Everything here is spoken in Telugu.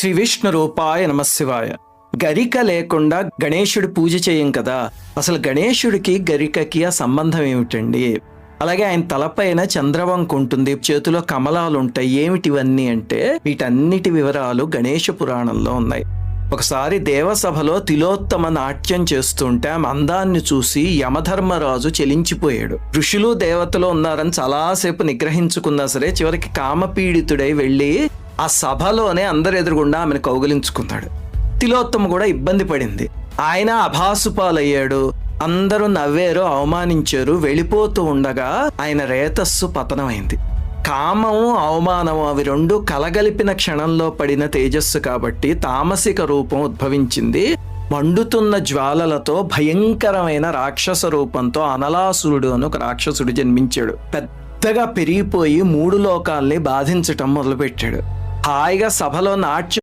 శ్రీ విష్ణు రూపాయ నమశివాయ. గరిక లేకుండా గణేశుడు పూజ చేయం కదా. అసలు గణేశుడికి గరికకి ఆ సంబంధం ఏమిటండి? అలాగే ఆయన తలపైన చంద్రవంక ఉంటుంది చేతిలో కమలాలు ఉంటాయి ఏమిటివన్నీ అంటే వీటన్నిటి వివరాలు గణేష పురాణంలో ఉన్నాయి. ఒకసారి దేవసభలో తిలోత్తమ నాట్యం చేస్తుంటే ఆమె అందాన్ని చూసి యమధర్మరాజు చెలించిపోయాడు. ఋషులు దేవతలు ఉన్నారని చాలాసేపు నిగ్రహించుకున్నా సరే చివరికి కామపీడితుడై వెళ్ళి ఆ సభలోనే అందరు ఎదురుగుండా ఆమెను కౌగిలించుకున్నాడు తిలోత్తమ కూడా ఇబ్బంది పడింది. ఆయన అభాసుపాలయ్యాడు. అందరూ నవ్వారు అవమానించారు. వెళ్ళిపోతూ ఉండగా ఆయన రేతస్సు పతనమైంది. కామము అవమానము అవి రెండు కలగలిపిన క్షణంలో పడిన తేజస్సు కాబట్టి తామసిక రూపం ఉద్భవించింది. మండుతున్న జ్వాలలతో భయంకరమైన రాక్షస రూపంతో అనలాసురుడు అని ఒక రాక్షసుడు జన్మించాడు. పెద్దగా పెరిగిపోయి మూడు లోకాల్ని బాధించటం మొదలుపెట్టాడు. హాయిగా సభలో నాట్యం